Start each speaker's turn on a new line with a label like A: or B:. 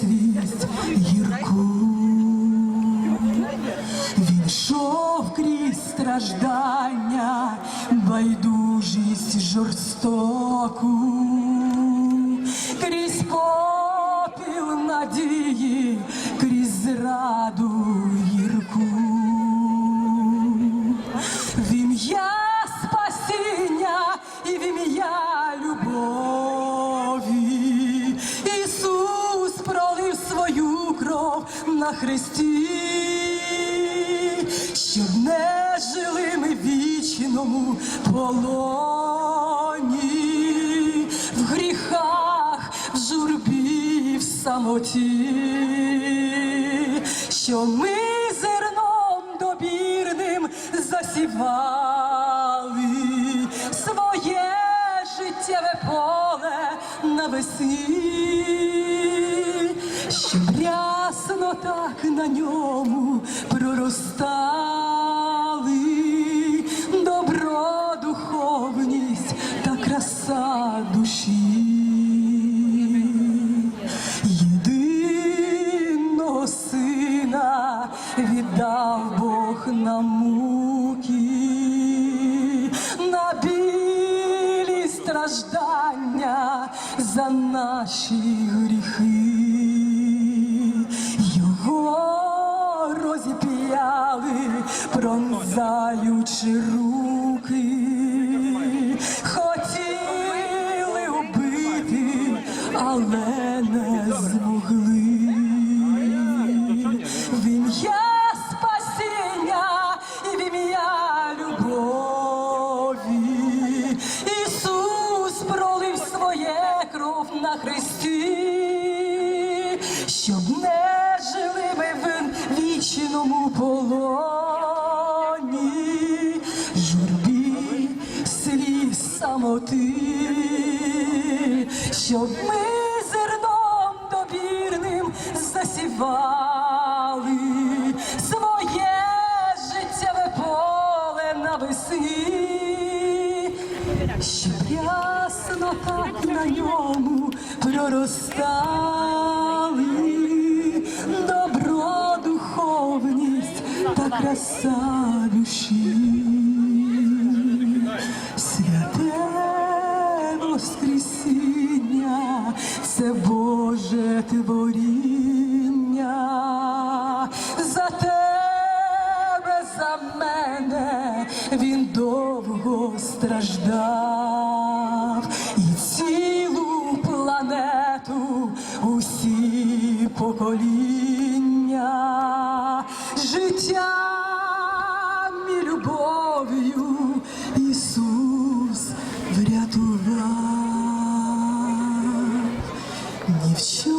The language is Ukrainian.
A: свість гірку, він йшов крізь страждання, байдужість жорстоку, крізь попіл надії, крізь зраду гірку. Він я на хресті, щоб не жили ми вічному полоні, в гріхах, в журбі, в самоті, що ми зерном добірним засівали своє життєве поле навесні, щоб рясно так на ньому проростали добро, духовність та краса душі. Єдиного сина віддав Бог на муки, на білі страждання за наші гріхи. Пронзаючи руки, хотіли убити, але не змогли. В ім'я спасіння і в ім'я любові. Ісус пролив своє кров на хресті, щоб не жили ми в вічному полоні, сліз щоб ми зерном добірним засівали своє життєве поле навесні, щоб ясно так на ньому проростали добро, духовність та краса душі. Це Боже творіння, за тебе, за мене він довго страждав. І цілу планету, усі покоління, життям ні